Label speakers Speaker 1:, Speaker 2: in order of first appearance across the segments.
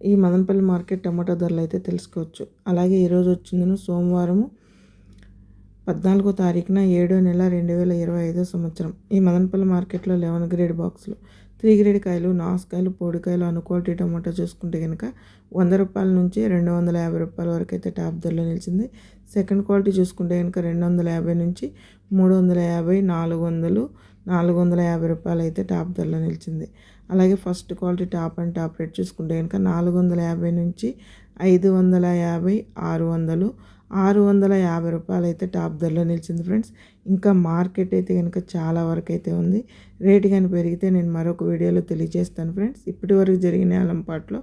Speaker 1: ఈ Madanapalle market tomato ధరలు అయితే తెలుసుకోవచ్చు. అలాగే ఈరోజు వచ్చిందను సోమవారము పద్నాలుగో తారీఖున ఏడో నెల రెండు వేల ఇరవై ఐదో సంవత్సరం. ఈ మదనపల్లి మార్కెట్లో లెవెన్ గ్రేడ్ బాక్సులు త్రీ గ్రేడ్ కాయలు నాసుకాయలు పొడికాయలు అను క్వాలిటీ చూసుకుంటే కనుక వంద రూపాయల నుంచి రెండు వందల యాభై రూపాయల వరకు అయితే టాప్ ధరలో నిలిచింది. సెకండ్ క్వాలిటీ చూసుకుంటే కనుక రెండు వందల యాభై నుంచి మూడు వందల యాభై నాలుగు వందలు నాలుగు వందల యాభై రూపాయలు అయితే టాప్ ధరలో నిలిచింది. అలాగే first quality top and top rate చూసుకుంటే కనుక నాలుగు వందల యాభై నుంచి ఐదు వందల యాభై ఆరు వందలు ఆరు వందల యాభై రూపాయలు అయితే టాప్ ధరలో నిలిచింది ఫ్రెండ్స్. ఇంకా మార్కెట్ అయితే కనుక చాలా వరకు అయితే ఉంది. రేటు కానీ పెరిగితే నేను మరొక వీడియోలో తెలియజేస్తాను ఫ్రెండ్స్. ఇప్పటి వరకు జరిగిన అలంపాట్లో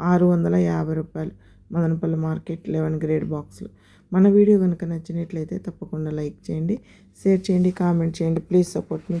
Speaker 1: ఆరు వందల యాభై రూపాయలు. మదనపల్లి మార్కెట్ లెవెన్ గ్రేడ్ బాక్స్లు. మన వీడియో కనుక నచ్చినట్లయితే తప్పకుండా లైక్ చేయండి షేర్ చేయండి కామెంట్ చేయండి. Please support me.